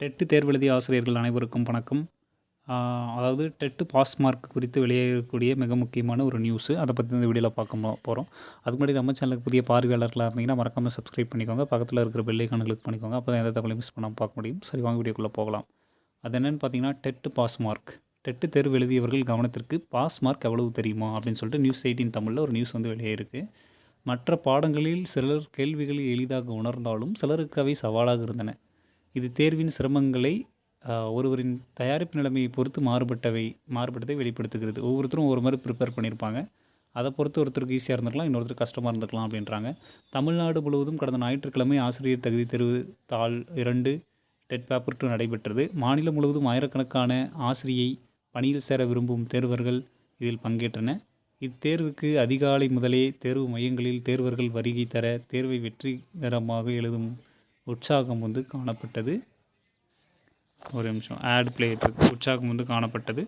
TET தேர்வு எழுதிய ஆசிரியர்கள் அனைவருக்கும் வணக்கம். அதாவது டெட்டு பாஸ் மார்க் குறித்து வெளியேறக்கூடிய மிக முக்கியமான ஒரு நியூஸு அதை பற்றி இந்த வீடியோவில் பார்க்க போகிறோம் அதுக்கு முன்னாடி நம்ம சேனலுக்கு புதிய பார்வையாளர்களாக இருந்தீங்கன்னா மறக்காமல் சப்ஸ்கிரைப் பண்ணிக்கோங்க. பக்கத்தில் இருக்கிற பெல்லைக்கான கிளிக் பண்ணிக்கோங்க. அப்போ தான் எந்த தகவலையும் மிஸ் பண்ணாமல் பார்க்க முடியும். சரி வாங்க வீடியோக்குள்ளே போகலாம். அது என்னென்னு பார்த்தீங்கன்னா டெட்டு பாஸ் மார்க். டெட்டு தேர்வு எழுதியவர்கள் கவனத்திற்கு பாஸ் மார்க் எவ்வளவு தெரியுமா? அப்படின்னு சொல்லிட்டு நியூஸ் எயிட்டின் தமிழில் ஒரு நியூஸ் வந்து வெளியே இருக்குது மற்ற பாடங்களில் சிலர் கேள்விகளை எளிதாக உணர்ந்தாலும் சிலருக்கு அவை சவாலாக இருந்தன. இது தேர்வின் சிரமங்களை ஒருவரின் தயாரிப்பு நிலைமையை பொறுத்து மாறுபட்டவை மாறுபட்டதை வெளிப்படுத்துகிறது. ஒவ்வொருத்தரும் ஒரு மாதிரி ப்ரிப்பேர் பண்ணியிருப்பாங்க அதை பொறுத்து ஒருத்தருக்கு ஈஸியாக இருந்திருக்கலாம் இன்னொருத்தர் கஷ்டமாக இருந்திருக்கலாம் அப்படின்றாங்க. தமிழ்நாடு முழுவதும் கடந்த ஞாயிற்றுக்கிழமை ஆசிரியர் தகுதி தேர்வு தாள் இரண்டு டெட் பேப்பர் டூ நடைபெற்றது. மாநிலம் முழுவதும் ஆயிரக்கணக்கான ஆசிரியை பணியில் சேர விரும்பும் தேர்வர்கள் இதில் பங்கேற்றன. இத்தேர்வுக்கு அதிகாலை முதலே தேர்வு மையங்களில் தேர்வர்கள் வருகை தர தேர்வை வெற்றிகரமாக எழுதும் உற்சாகம் வந்து காணப்பட்டது. ஒரு நிமிஷம். ஆட் பிளேயர் உற்சாகம் வந்து காணப்பட்டது.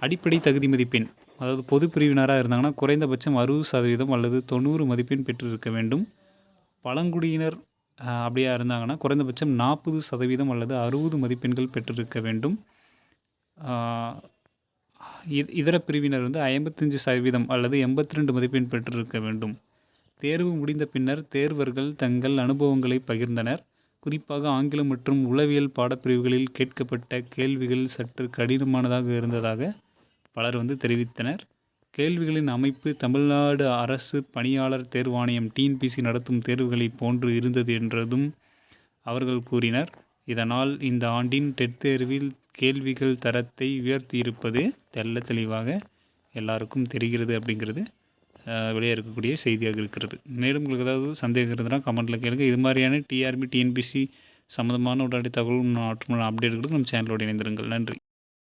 அடிப்படை தகுதி மதிப்பெண். அதாவது பொது பிரிவினராக இருந்தாங்கன்னா குறைந்தபட்சம் அறுபது சதவீதம் அல்லது தொண்ணூறு மதிப்பெண் பெற்றிருக்க வேண்டும். பழங்குடியினர் அப்படியா இருந்தாங்கன்னா குறைந்தபட்சம் நாற்பது சதவீதம் அல்லது அறுபது மதிப்பெண்கள் பெற்றிருக்க வேண்டும். இதர பிரிவினர் வந்து ஐம்பத்தஞ்சு சதவீதம் அல்லது எண்பத்தி ரெண்டு மதிப்பெண் பெற்றிருக்க வேண்டும். தேர்வு முடிந்த பின்னர் தேர்வர்கள் தங்கள் அனுபவங்களை பகிர்ந்தனர். குறிப்பாக ஆங்கிலம் மற்றும் உளவியல் பாடப்பிரிவுகளில் கேட்கப்பட்ட கேள்விகள் சற்று கடினமானதாக இருந்ததாக பலர் வந்து தெரிவித்தனர். கேள்விகளின் அமைப்பு தமிழ்நாடு அரசு பணியாளர் தேர்வாணையம் டிஎன்பிசி நடத்தும் தேர்வுகளைப் போன்று இருந்தது என்றதும் அவர்கள் கூறினர். இதனால் இந்த ஆண்டின் டெட் தேர்வில் கேள்விகள் தரத்தை உயர்த்தியிருப்பது தெள்ள தெளிவாக எல்லாருக்கும் தெரிகிறது அப்படிங்கிறது. வெளியே இருக்கக்கூடிய செய்தியாக இருக்கிறது. மேலும் உங்களுக்கு ஏதாவது சந்தேகம் இருந்ததுன்னா கமெண்ட்டில் கேளுங்க. இது மாதிரியான டிஆர்பி டிஎன்பிசி சம்மந்தமான உடனடி தகவல் மற்றும் அப்டேட்டுகளுக்கு நம்ம சேனலோடு இணைந்திருங்கள். நன்றி.